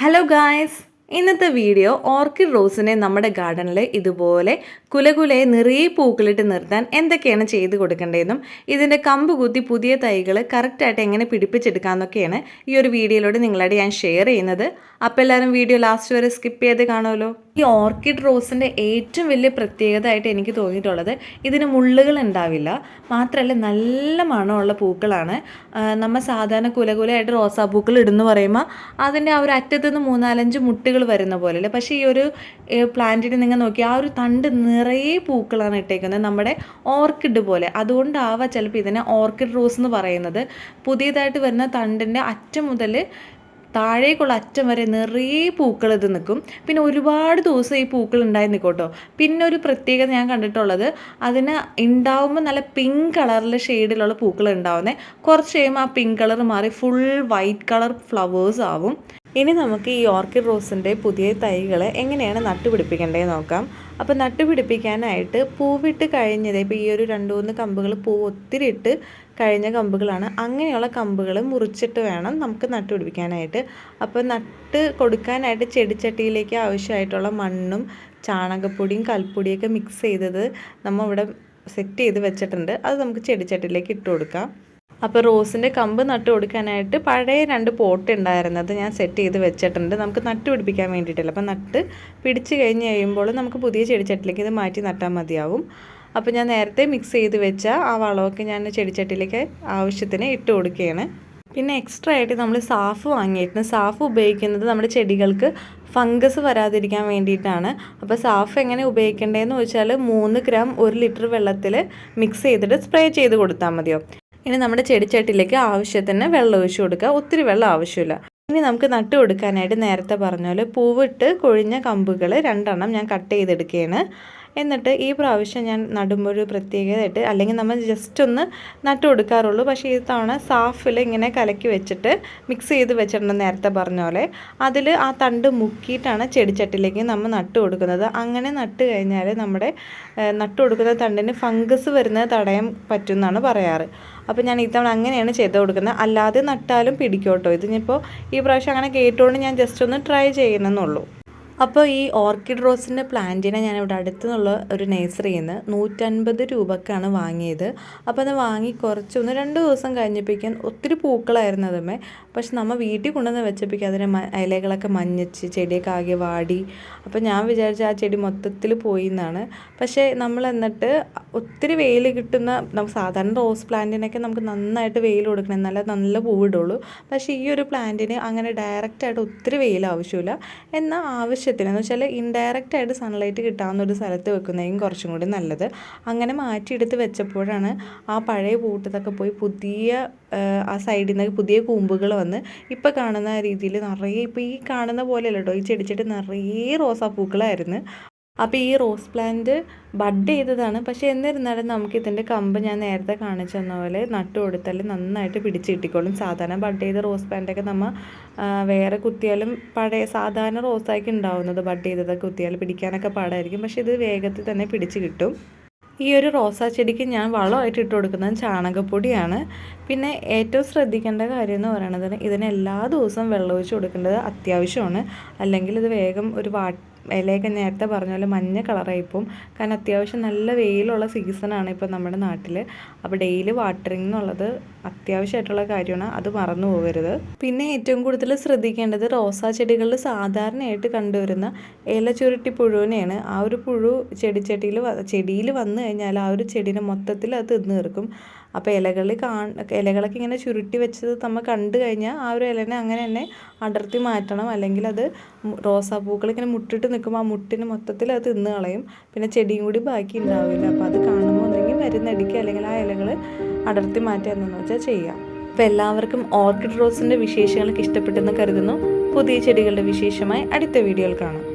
Hello guys ഇന്നത്തെ video orchid റോസിനെ നമ്മുടെ ഗാർഡനിൽ ഇതുപോലെ കുലകുലയെ നിറയെ പൂക്കളിട്ട് നിർത്താൻ എന്തൊക്കെയാണ് ചെയ്ത് കൊടുക്കേണ്ടതെന്നും ഇതിന്റെ കമ്പ് കുത്തി പുതിയ തൈകൾ കറക്റ്റായിട്ട് എങ്ങനെ പിടിപ്പിച്ചെടുക്കാമെന്നൊക്കെയാണ് ഈ ഒരു വീഡിയോയിലൂടെ നിങ്ങളായിട്ട് ഞാൻ ഷെയർ ചെയ്യുന്നത്. അപ്പോൾ എല്ലാവരും വീഡിയോ ലാസ്റ്റ് വരെ സ്കിപ്പ് ചെയ്ത് കാണുമല്ലോ. ഈ ഓർക്കിഡ് റോസിന്റെ ഏറ്റവും വലിയ പ്രത്യേകത ആയിട്ട് എനിക്ക് തോന്നിയിട്ടുള്ളത് ഇതിന് മുള്ളുകൾ ഉണ്ടാവില്ല. മാത്രമല്ല നല്ല മണമുള്ള പൂക്കളാണ്. നമ്മൾ സാധാരണ കുലകുലയായിട്ട് റോസാപ്പൂക്കൾ ഇടുന്നു പറയുമ്പോൾ അതിന്റെ ആ ഒരു അറ്റത്തുനിന്ന് മൂന്നാലഞ്ച് മുട്ടുകൾ വരുന്ന പോലെ അല്ലേ പക്ഷേ ഈ ഒരു പ്ലാന്റിന് നിങ്ങൾ നോക്കി ആ ഒരു തണ്ട് നിറയെ പൂക്കളാണ് ഇട്ടേക്കുന്നത് നമ്മുടെ ഓർക്കിഡ് പോലെ. അതുകൊണ്ടാവാം ചിലപ്പോൾ ഇതിനെ ഓർക്കിഡ് റോസ് എന്ന് പറയുന്നത്. പുതിയതായിട്ട് വരുന്ന തണ്ടിന്റെ അറ്റം മുതൽ താഴേക്കുള്ള അറ്റം വരെ നിറയെ പൂക്കൾ ഇത് നിൽക്കും. പിന്നെ ഒരുപാട് ദിവസം ഈ പൂക്കൾ ഉണ്ടായി നിൽക്കോട്ടോ പിന്നെ ഒരു പ്രത്യേകത ഞാൻ കണ്ടിട്ടുള്ളത് അതിന് ഉണ്ടാവുമ്പോൾ നല്ല പിങ്ക് കളറിലെ ഷെയ്ഡിലുള്ള പൂക്കൾ ഉണ്ടാവുന്നത് കുറച്ച് കഴിയുമ്പോൾ ആ പിങ്ക് കളർ മാറി ഫുൾ വൈറ്റ് കളർ ഫ്ലവേഴ്സ് ആവും. ഇനി നമുക്ക് ഈ ഓർക്കിഡ് റോസിന്റെ പുതിയ തൈകൾ എങ്ങനെയാണ് നട്ടുപിടിപ്പിക്കേണ്ടത് നോക്കാം. അപ്പോൾ നട്ടുപിടിപ്പിക്കാനായിട്ട് പൂവിട്ട് കഴിഞ്ഞത് ഇപ്പോൾ ഈ ഒരു രണ്ട് മൂന്ന് കമ്പുകൾ പൂവ് ഒത്തിരി ഇട്ട് കഴിഞ്ഞ കമ്പുകളാണ്. അങ്ങനെയുള്ള കമ്പുകൾ മുറിച്ചിട്ട് വേണം നമുക്ക് നട്ടുപിടിപ്പിക്കാനായിട്ട്. അപ്പോൾ നട്ട് കൊടുക്കാനായിട്ട് ചെടിച്ചട്ടിയിലേക്ക് ആവശ്യമായിട്ടുള്ള മണ്ണും ചാണകപ്പൊടിയും കൽപ്പൊടിയൊക്കെ മിക്സ് ചെയ്തത് നമ്മൾ ഇവിടെ സെറ്റ് ചെയ്ത് വെച്ചിട്ടുണ്ട്. അത് നമുക്ക് ചെടിച്ചട്ടിയിലേക്ക് ഇട്ട് കൊടുക്കാം. അപ്പോൾ റോസിന്റെ കമ്പ് നട്ട് കൊടുക്കാനായിട്ട് പഴയ രണ്ട് പോട്ട് ഉണ്ടായിരുന്നത് ഞാൻ സെറ്റ് ചെയ്ത് വെച്ചിട്ടുണ്ട്. നമുക്ക് നട്ട് പിടിപ്പിക്കാൻ വേണ്ടിയിട്ടില്ല. അപ്പോൾ നട്ട് പിടിച്ച് കഴിഞ്ഞ് കഴിയുമ്പോൾ നമുക്ക് പുതിയ ചെടിച്ചട്ടിലേക്ക് ഇത് മാറ്റി നട്ടാൽ മതിയാവും. അപ്പോൾ ഞാൻ നേരത്തെ മിക്സ് ചെയ്ത് വെച്ച ആ വളമൊക്കെ ഞാൻ ചെടിച്ചട്ടിയിലേക്ക് ആവശ്യത്തിന് ഇട്ട് കൊടുക്കുകയാണ്. പിന്നെ എക്സ്ട്രാ ആയിട്ട് നമ്മൾ സാഫ് വാങ്ങിയിട്ടുണ്ട്. സാഫ് ഉപയോഗിക്കുന്നത് നമ്മുടെ ചെടികൾക്ക് ഫംഗസ് വരാതിരിക്കാൻ വേണ്ടിയിട്ടാണ്. അപ്പോൾ സാഫ് എങ്ങനെ ഉപയോഗിക്കേണ്ടതെന്ന് വെച്ചാൽ മൂന്ന് ഗ്രാം ഒരു ലിറ്റർ വെള്ളത്തിൽ മിക്സ് ചെയ്തിട്ട് സ്പ്രേ ചെയ്ത് കൊടുത്താൽ മതിയോ? ഇനി നമ്മുടെ ചെടിച്ചട്ടിലേക്ക് ആവശ്യത്തിന് വെള്ളം ഒഴിച്ചു കൊടുക്കുക. ഒത്തിരി വെള്ളം ആവശ്യമില്ല. ഇനി നമുക്ക് നട്ട് കൊടുക്കാനായിട്ട് നേരത്തെ പറഞ്ഞ പോലെ പൂവിട്ട് കൊഴിഞ്ഞ കമ്പുകൾ രണ്ടെണ്ണം ഞാൻ കട്ട് ചെയ്തെടുക്കുകയാണ്. എന്നിട്ട് ഈ പ്രാവശ്യം ഞാൻ നടുമ്പോൾ ഒരു പ്രത്യേകതയായിട്ട് അല്ലെങ്കിൽ നമ്മൾ ജസ്റ്റ് ഒന്ന് നട്ട് കൊടുക്കാറുള്ളൂ. പക്ഷേ ഈ തവണ സാഫിൽ ഇങ്ങനെ കലക്കി വെച്ചിട്ട് മിക്സ് ചെയ്ത് വെച്ചിട്ടുണ്ട് നേരത്തെ പറഞ്ഞ പോലെ. അതിൽ ആ തണ്ട് മുക്കിയിട്ടാണ് ചെടിച്ചട്ടിലേക്ക് നമ്മൾ നട്ട് കൊടുക്കുന്നത്. അങ്ങനെ നട്ട് കഴിഞ്ഞാൽ നമ്മുടെ നട്ട് കൊടുക്കുന്ന തണ്ടിന് ഫംഗസ് വരുന്നത് തടയാൻ പറ്റുമെന്നാണ് പറയാറ്. അപ്പോൾ ഞാൻ ഇത്തവണ അങ്ങനെയാണ് ചെയ്ത് കൊടുക്കുന്നത്. അല്ലാതെ നട്ടാലും പിടിക്കും കേട്ടോ. ഇതിനിപ്പോൾ ഈ പ്രാവശ്യം അങ്ങനെ കേട്ടുകൊണ്ട് ഞാൻ ജസ്റ്റ് ഒന്ന് ട്രൈ ചെയ്യണമെന്നുള്ളൂ. അപ്പോൾ ഈ ഓർക്കിഡ് റോസിന്റെ പ്ലാന്റിനെ ഞാൻ ഇവിടെ അടുത്തു നിന്നുള്ള ഒരു നേഴ്സറിയിൽ നിന്ന് നൂറ്റൻപത് രൂപക്കാണ് വാങ്ങിയത്. അപ്പോൾ അത് വാങ്ങി കുറച്ച് ഒന്ന് രണ്ട് ദിവസം കഴിഞ്ഞപ്പോഴേക്കും ഒത്തിരി പൂക്കളായിരുന്നു അതുമേ. പക്ഷെ നമ്മൾ വീട്ടിൽ കൊണ്ടുവന്ന് വെച്ചപ്പോഴേക്കും അതിന്റെ ഇലകളൊക്കെ മഞ്ഞച്ച് ചെടിയൊക്കെ ആകെ വാടി. അപ്പോൾ ഞാൻ വിചാരിച്ച ആ ചെടി മൊത്തത്തിൽ പോയി എന്നാണ്. പക്ഷേ നമ്മൾ എന്നിട്ട് ഒത്തിരി വെയിൽ കിട്ടുന്ന നമുക്ക് സാധാരണ റോസ് പ്ലാന്റിനൊക്കെ നമുക്ക് നന്നായിട്ട് വെയിൽ കൊടുക്കണം എന്നാലേ നല്ല പൂവിടുള്ളൂ. പക്ഷേ ഈ ഒരു പ്ലാന്റിന് അങ്ങനെ ഡയറക്റ്റായിട്ട് ഒത്തിരി വെയിൽ ആവശ്യമില്ല. എന്നാൽ ആവശ്യത്തിന് എന്ന് വെച്ചാൽ ഇൻഡയറക്റ്റ് ആയിട്ട് സൺലൈറ്റ് കിട്ടാവുന്ന ഒരു സ്ഥലത്ത് വെക്കുന്നതായിരിക്കും കുറച്ചും കൂടി നല്ലത്. അങ്ങനെ മാറ്റിയെടുത്ത് വെച്ചപ്പോഴാണ് ആ പഴയ പൂട്ടത്തൊക്കെ പോയി പുതിയ ആ, സൈഡിൽ നിന്ന് പുതിയ കൂമ്പുകൾ വന്ന് ഇപ്പോൾ കാണുന്ന രീതിയിൽ നിറയെ ഇപ്പോൾ ഈ കാണുന്ന പോലെയല്ല കേട്ടോ ഈ ചെടിച്ചെടി നിറയെ റോസാപ്പൂക്കളായിരുന്നു. അപ്പോൾ ഈ റോസ് പ്ലാന്റ് ബഡ് ചെയ്തതാണ്. പക്ഷേ എന്നിരുന്നാലും നമുക്ക് ഇതിന്റെ കമ്പ് ഞാൻ നേരത്തെ കാണിച്ചു തന്ന പോലെ നട്ടു കൊടുത്താൽ നന്നായിട്ട് പിടിച്ച് കിട്ടിക്കോളും. സാധാരണ ബഡ് ചെയ്ത റോസ് പ്ലാന്റൊക്കെ നമ്മൾ വേറെ കുത്തിയാലും പഴയ സാധാരണ റോസായിക്ക് ഉണ്ടാവുന്നത്. ബഡ് ചെയ്തതൊക്കെ കുത്തിയാൽ പിടിക്കാനൊക്കെ പാടായിരിക്കും. പക്ഷേ ഇത് വേഗത്തിൽ തന്നെ പിടിച്ച് കിട്ടും. ഈ ഒരു റോസാ ചെടിക്ക് ഞാൻ വളമായിട്ട് ഇട്ട് കൊടുക്കുന്നത് ചാണകപ്പൊടിയാണ്. പിന്നെ ഏറ്റവും ശ്രദ്ധിക്കേണ്ട കാര്യം എന്ന് പറയുന്നത് ഇതിന് എല്ലാ ദിവസവും വെള്ളം ഒഴിച്ച് കൊടുക്കേണ്ടത് അത്യാവശ്യമാണ്. അല്ലെങ്കിൽ ഇത് വേഗം ഒരു വാ ഇലയൊക്കെ നേരത്തെ പറഞ്ഞ പോലെ മഞ്ഞ കളറായി പോവും. കാരണം അത്യാവശ്യം നല്ല വെയിലുള്ള സീസണാണ് ഇപ്പോൾ നമ്മുടെ നാട്ടിൽ. അപ്പോൾ ഡെയിലി വാട്ടറിംഗ് എന്നുള്ളത് അത്യാവശ്യമായിട്ടുള്ള കാര്യമാണ്. അത് മറന്നു പോകരുത്. പിന്നെ ഏറ്റവും കൂടുതൽ ശ്രദ്ധിക്കേണ്ടത് റോസാ ചെടികളിൽ സാധാരണയായിട്ട് കണ്ടുവരുന്ന ഇല ചുരുട്ടി പുഴുവിനെയാണ്. ആ ഒരു പുഴു ചെടിച്ചട്ടിയിൽ ചെടിയിൽ വന്നു കഴിഞ്ഞാൽ ആ ഒരു ചെടീനെ മൊത്തത്തിൽ അത് തിന്നു തീർക്കും. അപ്പോൾ ഇലകളിൽ കാ ഇലകളൊക്കെ ഇങ്ങനെ ചുരുട്ടി വെച്ചത് നമ്മൾ കണ്ടു കഴിഞ്ഞാൽ ആ ഒരു ഇലനെ അങ്ങനെ തന്നെ അടർത്തി മാറ്റണം. അല്ലെങ്കിൽ അത് റോസാപ്പൂക്കൾ ഇങ്ങനെ മുട്ടിട്ട് നിൽക്കുമ്പോൾ ആ മുട്ടിന് മൊത്തത്തിൽ അത് തിന്ന് കളയും. പിന്നെ ചെടിയും കൂടി ബാക്കി ഉണ്ടാവില്ല. അപ്പോൾ അത് കാണുമ്പോൾ ഒന്നെങ്കിൽ മരുന്നടിക്കുക. അല്ലെങ്കിൽ ആ ഇലകൾ അടർത്തി മാറ്റുക എന്നു വെച്ചാൽ ചെയ്യാം. അപ്പോൾ എല്ലാവർക്കും ഓർക്കിഡ് റോസിന്റെ വിശേഷങ്ങളൊക്കെ ഇഷ്ടപ്പെട്ടെന്ന് കരുതുന്നു. പുതിയ ചെടികളുടെ വിശേഷമായി അടുത്ത വീഡിയോയിൽ കാണാം.